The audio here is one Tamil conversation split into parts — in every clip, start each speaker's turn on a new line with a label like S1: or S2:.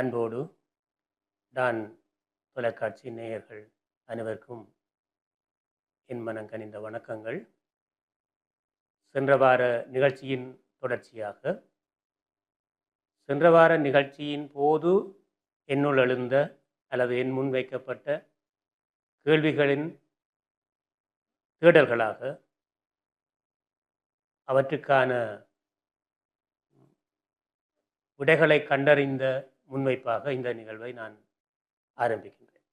S1: அன்போடு நான் தொலைக்காட்சி நேயர்கள் அனைவருக்கும் என் மனம் கனிந்த வணக்கங்கள். சென்ற வார நிகழ்ச்சியின் தொடர்ச்சியாக சென்ற வார நிகழ்ச்சியின் போது என்னுள் எழுந்த அல்லது என் முன் வைக்கப்பட்ட கேள்விகளின் தேடல்களாக அவற்றுக்கான விடைகளை கண்டறிந்த முன்வைப்பாக இந்த நிகழ்வை நான் ஆரம்பிக்கின்றேன்.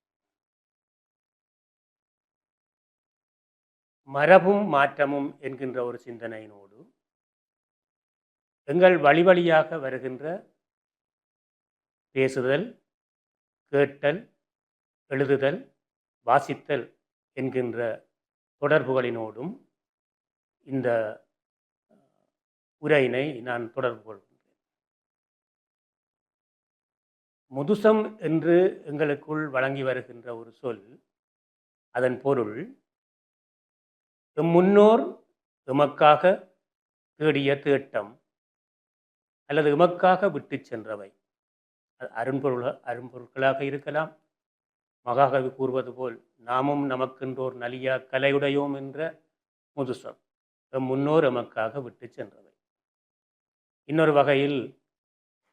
S1: மரபும் மாற்றமும் என்கின்ற ஒரு சிந்தனையினோடு எங்கள் வழி வழியாக வருகின்ற பேசுதல் கேட்டல் எழுதுதல் வாசித்தல் என்கின்ற தொடர்புகளினோடும் இந்த உரையினை நான் தொடர்பு கொள்வேன் முதுசம் என்று எங்களுக்குள் வழங்கி வருகின்ற ஒரு சொல் அதன் பொருள் எம் முன்னோர் எமக்காக தேடிய தேட்டம் அல்லது எமக்காக விட்டு சென்றவை. அது அரும்பொருள் அரும்பொருட்களாக இருக்கலாம். மகாகவி கூறுவது போல் நாமும் நமக்கென்றோர் நலியா கலையுடையோம் என்ற முதுசம் எம் முன்னோர் எமக்காக விட்டு சென்றவை. இன்னொரு வகையில்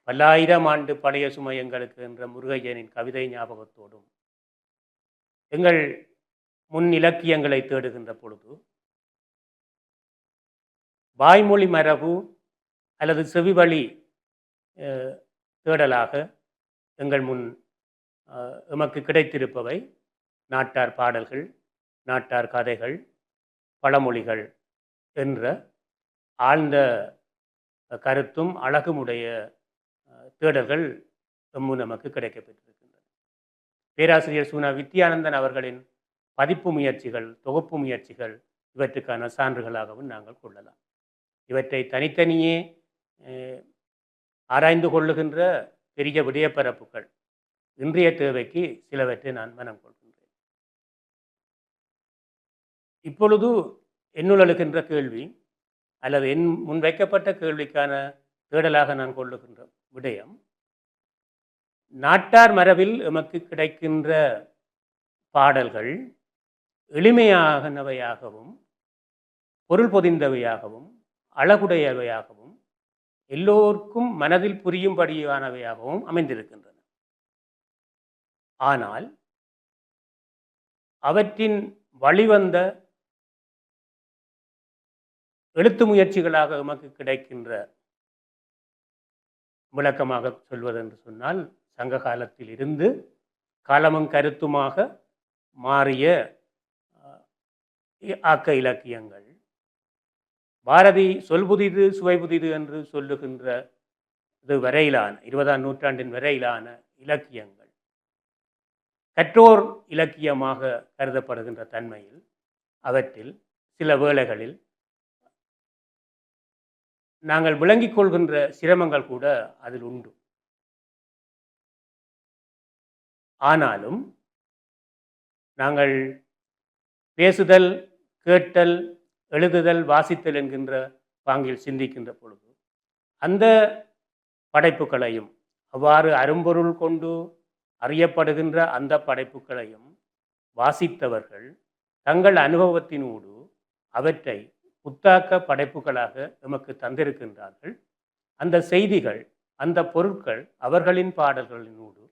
S1: பல்லாயிரம் ஆண்டு பழைய சுமை எங்களுக்கு என்ற முருகையனின் கவிதை ஞாபகத்தோடும் எங்கள் முன் இலக்கியங்களை தேடுகின்ற பொழுது வாய்மொழி மரபு அல்லது செவிவழி தேடலாக எங்கள் முன் எமக்கு கிடைத்திருப்பவை நாட்டார் பாடல்கள் நாட்டார் கதைகள் பழமொழிகள் என்ற ஆழ்ந்த கருத்தும் அழகுமுடைய தேடல்கள் எம்மு நமக்கு கிடைக்கப்பெற்றிருக்கின்றன. பேராசிரியர் சுனா வித்யானந்தன் அவர்களின் பதிப்பு முயற்சிகள் தொகுப்பு முயற்சிகள் இவற்றுக்கான சான்றுகளாகவும் நாங்கள் கொள்ளலாம். இவற்றை தனித்தனியே ஆராய்ந்து கொள்ளுகின்ற பெரிய விடயப்பரப்புகள் இன்றைய தேவைக்கு சிலவற்றை நான் மனம் கொள்கின்றேன். இப்பொழுது என்னுள் எழுகின்ற கேள்வி அல்லது என் முன்வைக்கப்பட்ட கேள்விக்கான தேடலாக நான் கொள்ளுகின்ற விடயம் நாட்டார் மரபில் எமக்கு கிடைக்கின்ற பாடல்கள் எளிமையாகனவையாகவும் பொருள் பொதிந்தவையாகவும் அழகுடையவையாகவும் எல்லோருக்கும் மனதில் புரியும்படியானவையாகவும் அமைந்திருக்கின்றன. ஆனால் அவற்றின் வழிவந்த எழுத்து முயற்சிகளாக எமக்கு கிடைக்கின்ற விளக்கமாக சொல்வதென்று சொன்னால் சங்க காலத்தில் இருந்து காலமும் கருத்துமாக மாறிய ஆக்க இலக்கியங்கள். பாரதி சொல் புதிது சுவை புதிது என்று சொல்லுகின்ற இது வரையிலான இருபதாம் நூற்றாண்டின் வரையிலான இலக்கியங்கள். கற்றோர் இலக்கியமாக கருதப்படுகின்ற தன்மையில் அவற்றில் சில வேளைகளில் நாங்கள் விளங்கிக் கொள்கின்ற சிரமங்கள் கூட அதில் உண்டு. ஆனாலும் நாங்கள் பேசுதல் கேட்டல் எழுதுதல் வாசித்தல் என்கின்ற பாங்கில் சிந்திக்கின்ற பொழுது அந்த படைப்புகளையும் அவ்வாறு அரும்பொருள் கொண்டு அறியப்படுகின்ற அந்த படைப்புகளையும் வாசித்தவர்கள் தங்கள் அனுபவத்தினூடு அவற்றை புத்தாக்க படைப்புகளாக நமக்கு தந்திருக்கின்றார்கள். அந்த செய்திகள் அந்த பொருட்கள் அவர்களின் பாடல்களினூடு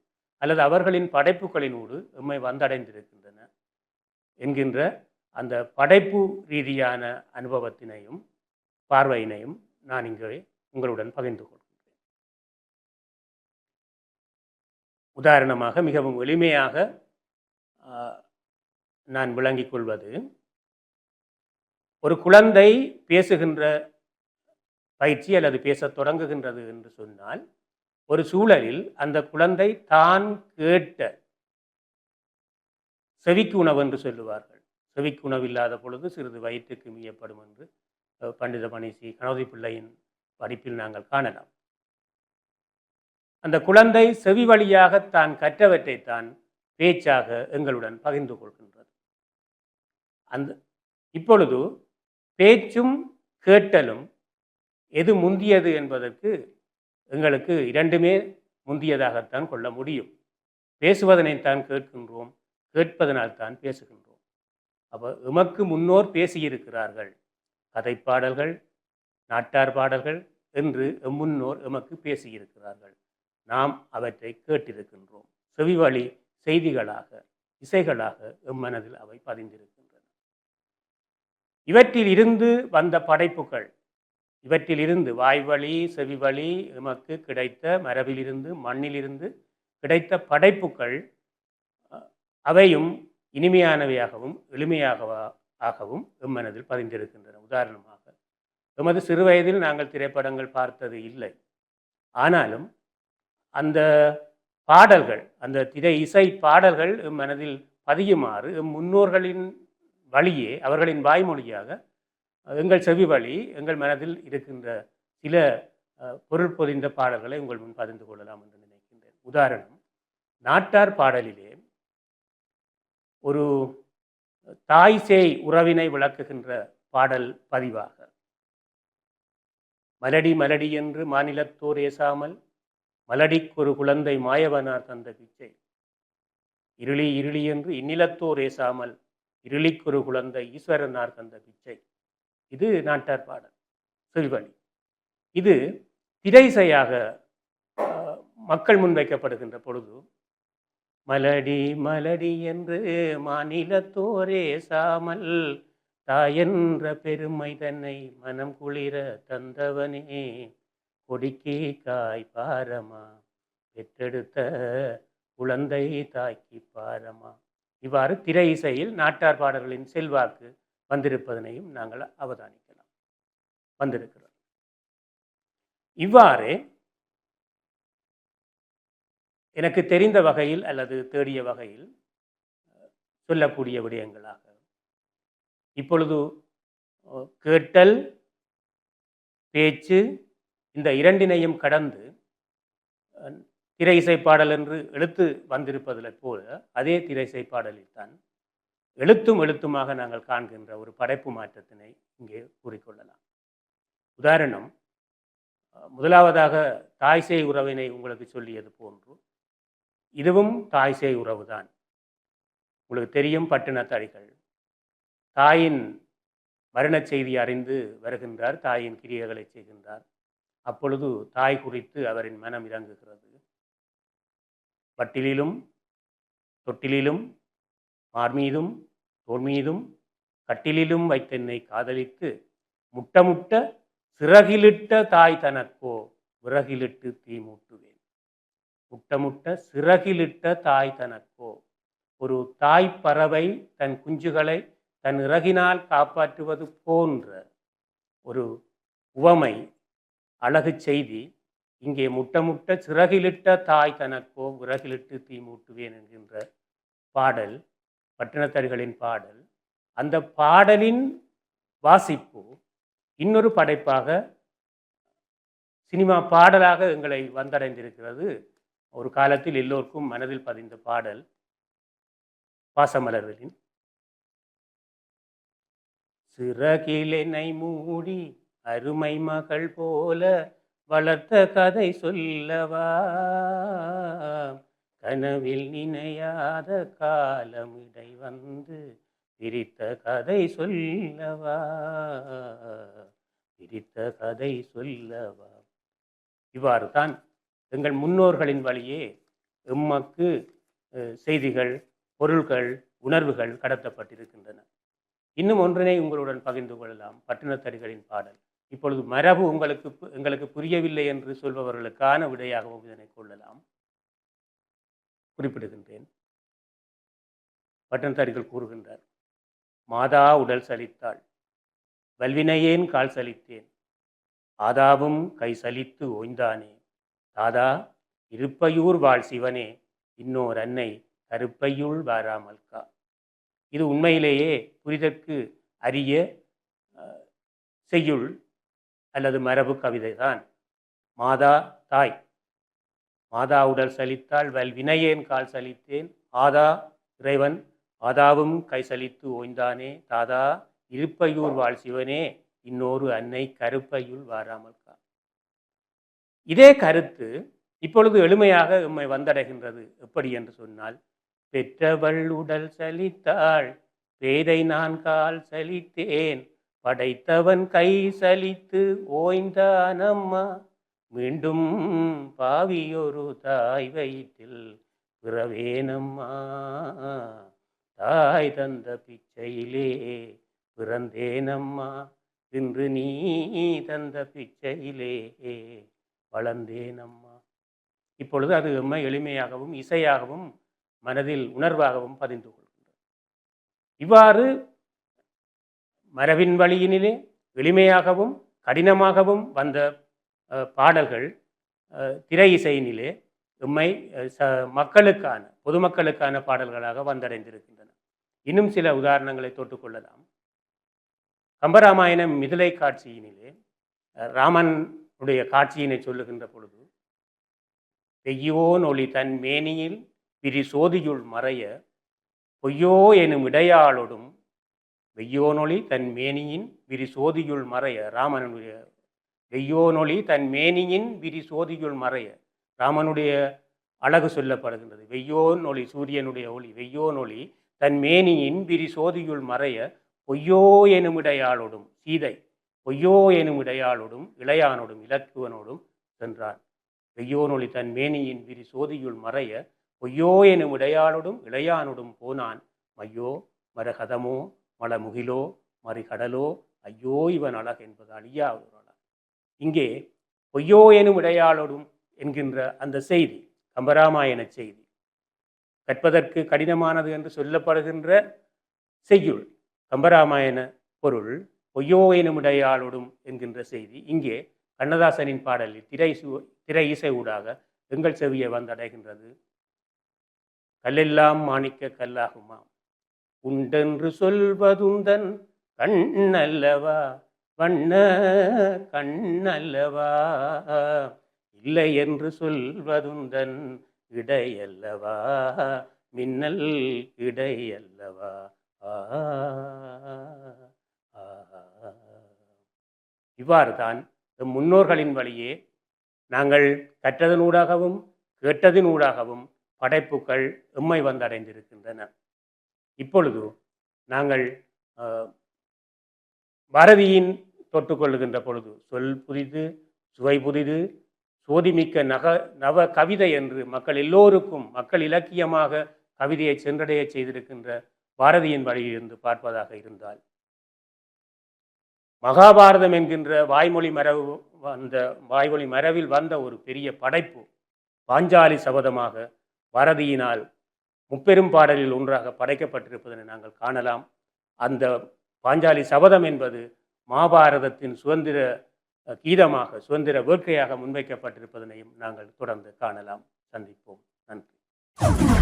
S1: அல்லது அவர்களின் படைப்புகளினூடு எம்மை வந்தடைந்திருக்கின்றன என்கின்ற அந்த படைப்பு ரீதியான அனுபவத்தினையும் பார்வையினையும் நான் இங்கே உங்களுடன் பகிர்ந்து கொள்கிறேன். உதாரணமாக மிகவும் எளிமையாக நான் விளங்கிக் கொள்வது ஒரு குழந்தை பேசுகின்ற பயிற்சி அல்லது பேசத் தொடங்குகின்றது என்று சொன்னால் ஒரு சூழலில் அந்த குழந்தை தான் கேட்ட செவிக்கு உணவு என்று சொல்லுவார்கள். செவிக்கு உணவு இல்லாத பொழுது சிறிது வயிற்றுக்கு மீயப்படும் என்று பண்டித மணிசி கணவதி பிள்ளையின் படிப்பில் நாங்கள் காணலாம். அந்த குழந்தை செவி வழியாக தான் கற்றவற்றை தான் பேச்சாக எங்களுடன் பகிர்ந்து கொள்கின்றது. அந்த இப்பொழுது பேச்சும் கேட்டலும் எது முந்தியது என்பதற்கு எங்களுக்கு இரண்டுமே முந்தியதாகத்தான் கொள்ள முடியும். பேசுவதனைத்தான் கேட்கின்றோம் கேட்பதனால் தான் பேசுகின்றோம். அப்போ எமக்கு முன்னோர் பேசியிருக்கிறார்கள். கதைப்பாடல்கள் நாட்டார் பாடல்கள் என்று எம் முன்னோர் எமக்கு பேசியிருக்கிறார்கள். நாம் அவற்றை கேட்டிருக்கின்றோம். செவிவழி செய்திகளாக இசைகளாக எம் மனதில் அவை பதிந்திருக்கின்றன. இவற்றில் இருந்து வந்த படைப்புகள். இவற்றில் இருந்து வாய்வழி செவிவழி எமக்கு கிடைத்த மரபிலிருந்து மண்ணிலிருந்து கிடைத்த படைப்புகள் அவையும் இனிமையானவையாகவும் எளிமையாகவா ஆகவும் எம்மனதில் பதிந்திருக்கின்றன. உதாரணமாக எமது சிறுவயதில் நாங்கள் திரைப்படங்கள் பார்த்தது இல்லை. ஆனாலும் அந்த பாடல்கள் அந்த திரை இசை பாடல்கள் எம் மனதில் பதியுமாறு எம் முன்னோர்களின் வழியே அவர்களின் வாய்மொழியாக எங்கள் செவி வழி எங்கள் மனதில் இருக்கின்ற சில பொருட்பொதிந்த பொருள் பொதிந்த பாடல்களை உங்கள் முன் பகிர்ந்து கொள்ளலாம் என்று நினைக்கின்றேன். உதாரணம் நாட்டார் பாடலிலே ஒரு தாய் சேய் உறவினை விளக்குகின்ற பாடல் பதிவாக மலடி மலடி என்று மாநிலத்தோர் ஏசாமல் மலடிக்கொரு குழந்தை மாயவனார் தந்த பிச்சை இருளி இருளி என்று இந்நிலத்தோர் ஏசாமல் இருளிக்குரு குழந்தை ஈஸ்வரனார் தந்த பிச்சை. இது நாட்டார் பாடல். செல்வழி. இது திரைசையாக மக்கள் முன்வைக்கப்படுகின்ற பொழுது மலடி மலடி என்று மாநிலத்தோரே சாமல் தாயென்ற பெருமை தன்னை மனம் குளிர தந்தவனே. கொடிக்கி காய் பாரமா பெற்றெடுத்த குழந்தை தாக்கி பாரமா. இவ்வாறு திரை இசையில் நாட்டார் பாடல்களின் செல்வாக்கு வந்திருப்பதனையும் நாங்கள் அவதானிக்கலாம். வந்திருக்கிறோம். இவ்வாறு எனக்கு தெரிந்த வகையில் அல்லது தேடிய வகையில் சொல்லக்கூடிய விடயங்களாக இப்பொழுது கேட்டல் பேச்சு இந்த இரண்டினையும் கடந்து திரை இசை பாடல் என்று எழுத்து வந்திருப்பதில் போல அதே திரை இசை பாடலில்தான் எழுத்தும் எழுத்துமாக நாங்கள் காண்கின்ற ஒரு படைப்பு மாற்றத்தினை இங்கே கூறிக்கொள்ளலாம். உதாரணம் முதலாவதாக தாய்சேய் உறவினை உங்களுக்கு சொல்லியது போன்று இதுவும் தாய்சேய் உறவுதான் உங்களுக்கு தெரியும் பட்டினத்தாடிகள் தாயின் மரணச் செய்தி அறிந்து வருகின்றார் தாயின் கிரியைகளை செய்கின்றார். அப்பொழுது தாய் குறித்து அவரின் மனம் இறங்குகிறது. பட்டிலிலும் தொட்டிலிலும் மார்மீதும் தோல்மீதும் கட்டிலிலும் வைத்தென்னை காதலித்து முட்டமுட்ட சிறகிலிட்ட தாய் தனக்கோ விறகிலிட்டு தீ மூட்டுவேன். முட்டமுட்ட சிறகிலிட்ட தாய் தனக்கோ ஒரு தாய் பறவை தன் குஞ்சுகளை தன் இறகினால் காப்பாற்றுவது போன்ற ஒரு உவமை அழகு செய்தி இங்கே முட்டமுட்ட சிறகிலிட்ட தாய் தனக்கோ விறகிலிட்டு தீ மூட்டுவேன் என்கின்ற பாடல் பட்டினத்தடிகளின் பாடல். அந்த பாடலின் வாசிப்பு இன்னொரு படைப்பாக சினிமா பாடலாக எங்களை வந்தடைந்திருக்கிறது. ஒரு காலத்தில் எல்லோருக்கும் மனதில் பதிந்த பாடல் பாசமலர்களின். சிறகிலெனை மூடி அருமை மகள் போல வளர்த்த கதை சொல்லவா? கனவில் நினையாத காலம் இடை வந்து பிரித்த கதை சொல்லவா? பிரித்த கதை சொல்லவா? இவ்வாறு தான் எங்கள் முன்னோர்களின் வழியே எம்மக்கு செய்திகள் பொருள்கள் உணர்வுகள் கடத்தப்பட்டிருக்கின்றன. இன்னும் ஒன்றினை உங்களுடன் பகிர்ந்து கொள்ளலாம். பட்டினத்தடிகளின் பாடல். இப்பொழுது மரபு உங்களுக்கு பு- எங்களுக்கு புரியவில்லை என்று சொல்பவர்களுக்கான விடையாகவும் இதனை கொள்ளலாம். குறிப்பிடுகின்றேன். பட்டன்தாரிகள் கூறுகின்றார் மாதா உடல் சலித்தாள். வல்வினையேன் கால் சலித்தேன். ஆதாவும் கை சலித்து ஓய்ந்தானே. தாதா இருப்பையூர் வாழ் சிவனே. இன்னோர் அன்னை கருப்பையுள் வாராமல்கா இது உண்மையிலேயே புரிதற்கு அரிய அஹ், செய்யுள். அல்லது மரபு கவிதை தான் மாதா தாய். மாதா உடல் சலித்தால் வல் வினையேன் கால் சலித்தேன். ஆதா இறைவன். ஆதாவும் கை சலித்து ஓய்ந்தானே. தாதா இருப்பையூர் வாழ் சிவனே. இன்னொரு அன்னை கருப்பையுள் வாராமல் கா இதே கருத்து இப்பொழுது எளிமையாக எம்மை வந்தடைகின்றது. எப்படி என்று சொன்னால் பெற்றவள் உடல் சலித்தாள் பேதை நான் கால் சலித்தேன். படைத்தவன் கை சலித்து ஓய்ந்தானம்மா. மீண்டும் பாவியொரு தாய் வயிற்றில் பிறவேனம்மா. தாய் தந்த பிச்சையிலே பிறந்தேனம்மா. இன்று நீ தந்த பிச்சையிலே வளர்ந்தேனம்மா. இப்பொழுது அது ரொம்ப எளிமையாகவும் இசையாகவும் மனதில் உணர்வாகவும் பதிந்து கொள்கின்றது. இவ்வாறு மரபின் வழியினிலே எளிமையாகவும் கடினமாகவும் வந்த பாடல்கள் திரை இசையினிலே எம்மை ச மக்களுக்கான பொதுமக்களுக்கான பாடல்களாக வந்தடைந்திருக்கின்றன. இன்னும் சில உதாரணங்களை தொட்டுக்கொள்ளலாம். கம்பராமாயணம் மிதிலை காட்சியினிலே ராமனுடைய காட்சியினை சொல்லுகின்ற பொழுது பெய்யோன் ஒளி தன் மேனியில் பிரி சோதியுள் மறைய பொய்யோ எனும் இடையாளோடும் வெய்யோனொளி தன் மேனியின் விரி சோதியுள் மறைய. ராமனுடைய வெய்யோனொளி தன் மேனியின் விரிசோதியுள் மறைய. ராமனுடைய அழகு சொல்லப்படுகின்றது. வெய்யோன் ஒளி சூரியனுடைய ஒளி வெய்யோன் ஒளி தன் மேனியின் விரி சோதியுள் மறைய. பொய்யோ எனுமிடையாளோடும் சீதை பொய்யோ எனும் இடையாளோடும் இளையானோடும் இலக்குவனோடும் சென்றான். வெய்யோனொளி தன் மேனியின் விரி சோதியுள் மறைய. பொய்யோ எனும் இடையாளோடும் இளையானோடும் போனான். மையோ மரகதமோ மலமுகிலோ மறிகடலோ ஐயோ இவன் அழகு என்பது அழியா ஒரு அழகு. இங்கே பொய்யோ எனும் இடையாளோடும் என்கின்ற அந்த செய்தி கம்பராமாயண செய்தி கற்பதற்கு கடினமானது என்று சொல்லப்படுகின்ற செய்யுள் கம்பராமாயண பொருள் பொய்யோ எனும் இடையாளோடும் என்கின்ற செய்தி. இங்கே கண்ணதாசனின் பாடலில் திரை திரை இசை ஊடாக எங்கள் செவியை வந்தடைகின்றது. கல்லெல்லாம் மாணிக்க கல்லாகுமாம். உண்டென்று சொல்வதுந்தன் கண்ணல்லவா? வண்ண கண்ணல்லவா? இல்லை என்று சொல்வதுந்தன் இடையல்லவா? மின்னல் இடையல்லவா? ஆ, தான் இவ்வாறுதான் நம் முன்னோர்களின் வழியே நாங்கள் கற்றதனூடாகவும் கேட்டதினூடாகவும் படைப்புகள் எம்மை வந்தடைந்திருக்கின்றன. இப்பொழுது நாங்கள் அஹ், பாரதியின் தொட்டுக்கொள்ளுகின்ற பொழுது சொல் புதிது சுவை புதிது சோதிமிக்க நக நவ கவிதை என்று மக்கள் எல்லோருக்கும் மக்கள் இலக்கியமாக கவிதையை சென்றடைய செய்திருக்கின்ற பாரதியின் வழியிலிருந்து பார்ப்பதாக இருந்தால். மகாபாரதம் என்கின்ற வாய்மொழி மரபு வந்த வாய்மொழி மரபில் வந்த ஒரு பெரிய படைப்பு பாஞ்சாலி சபதமாக பாரதியினால் முப்பெரும் பாடலில் ஒன்றாக படைக்கப்பட்டிருப்பதனை நாங்கள் காணலாம். அந்த பாஞ்சாலி சபதம் என்பது மகாபாரதத்தின் சுதந்திர கீதமாக சுதந்திர வேட்கையாக முன்வைக்கப்பட்டிருப்பதனையும் நாங்கள் தொடர்ந்து காணலாம். சந்திப்போம். நன்றி.